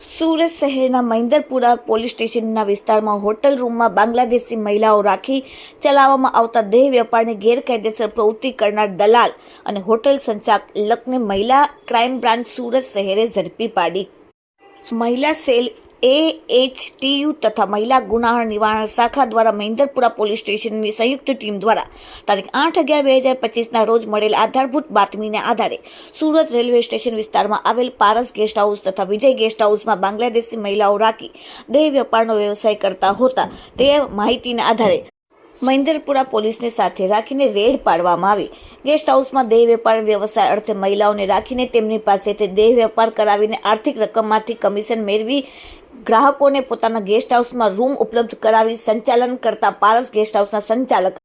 સુરત શહેરના મહિન્દરપુરા પોલીસ સ્ટેશનના વિસ્તારમાં હોટલ રૂમમાં બાંગ્લાદેશી મહિલાઓ રાખી ચલાવવામાં આવતા દેહ વેપારની ગેરકાયદેસર પ્રવૃત્તિ કરનાર દલાલ અને હોટલ સંચાલકને મહિલા ક્રાઇમ બ્રાન્ચ સુરત શહેરે ઝડપી પાડી. મહિલા સેલ એ એચ ટીયુ તથા મહિલા ગુનાહ નિવારણ શાખા દ્વારા મહિન્દરપુરા પોલીસ સ્ટેશનની સંયુક્ત ટીમ દ્વારા તારીખ આઠ અગિયાર બે હજાર પચીસના રોજ મળેલ આધારભૂત બાતમીને આધારે સુરત રેલવે સ્ટેશન વિસ્તારમાં આવેલ પારસ ગેસ્ટ હાઉસ તથા વિજય ગેસ્ટ હાઉસમાં બાંગ્લાદેશી મહિલાઓ રાખી દેહ વેપારનો વ્યવસાય કરતા હોતા તે માહિતીના આધારે મહિન્દરપુરા પોલીસને સાથે રાખીને રેડ પાડવામાં આવી. ગેસ્ટ હાઉસમાં દેહ વેપાર વ્યવસાય અર્થે મહિલાઓને રાખીને તેમની પાસેથી દેહ વેપાર કરાવીને આર્થિક રકમમાંથી કમિશન મેળવી ગ્રાહકોને પોતાના ગેસ્ટ હાઉસમાં રૂમ ઉપલબ્ધ કરાવી સંચાલન કરતા પારસ ગેસ્ટ હાઉસના સંચાલક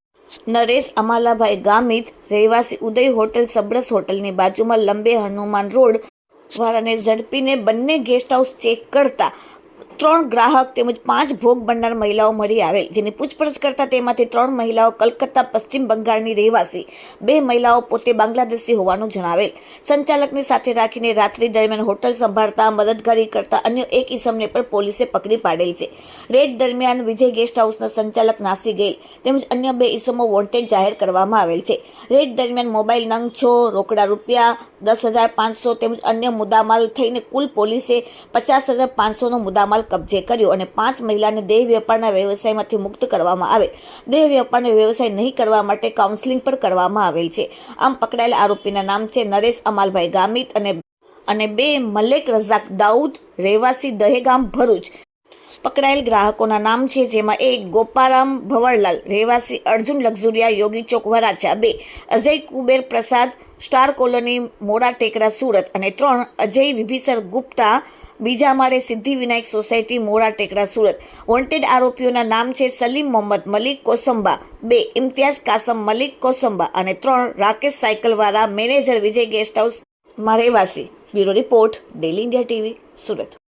નરેશ અમાલાભાઈ ગામિત, રહેવાસી ઉદય હોટલ, સબરસ હોટલની બાજુમાં લંબે હનુમાન રોડ વાળાને ઝડપીને બંને ગેસ્ટ હાઉસ ચેક કરતા ત્રણ ગ્રાહક તેમજ પાંચ ભોગ બનનાર મહિલાઓ મળી આવેલ, જેની પૂછપરછ કરતા તેમાંથી ત્રણ મહિલાઓ કલકત્તા, પશ્ચિમ બંગાળની રહેવાસી, બે મહિલાઓ પોતે બાંગ્લાદેશી હોવાનું જણાવેલ. સંચાલકની સાથે રાખીને રાત્રિ દરમિયાન હોટલ સંભાળતા, મદદગારી કરતા અન્ય એક ઈસમને પણ પોલીસે પકડી પાડેલ છે. રેડ દરમિયાન વિજય ગેસ્ટ હાઉસના સંચાલક નાસી ગયેલ તેમજ અન્ય બે ઈસમો વોન્ટેડ જાહેર કરવામાં આવેલ છે. રેડ દરમિયાન મોબાઈલ નંગ છો, રોકડા રૂપિયા દસ હજાર પાંચસો તેમજ અન્ય મુદ્દામાલ થઈને કુલ પોલીસે પચાસ હજાર પાંચસોનો મુદ્દામાલ કબજે કર્યો અને પાંચ મહિલાને દેહ વેપારના વ્યવસાયમાંથી મુક્ત કરવામાં આવે. દેહ વેપારનો વ્યવસાય નહીં કરવા માટે કાઉન્સેલિંગ પણ કરવામાં આવેલ છે. આમ પકડાયેલા આરોપીના નામ છે નરેશ અમાલભાઈ ગામિત અને અને બે મલેક રઝાક દાઉદ, રહેવાસી દહેગામ ભરૂચ. પકડાયેલ ગ્રાહકોના નામ છે જેમાં એક ગોપારામ ભવરલાલ, રહેવાસી અર્જુન લક્ઝુરિયા, યોગી ચોક વરાછા બે. અજય કુબેર પ્રસાદ, સ્ટાર કોલોની મોડા ટેકરા સુરત અને ત્રણ અજય વિભીસર ગુપ્તા બીજા માળે સિદ્ધિવિનાયક સોસાયટી મોરા ટેકરા, સુરત. વોન્ટેડ આરોપીઓના નામ છે સલીમ મોહમ્મદ મલિક કોસંબા, બે ઇમ્તિયાઝ કાસમ મલિક કોસંબા અને ત્રણ રાકેશ સાયકલવાળા મેનેજર વિજય ગેસ્ટ હાઉસમાં રહેવાસી. Bureau report, daily India TV, Surat.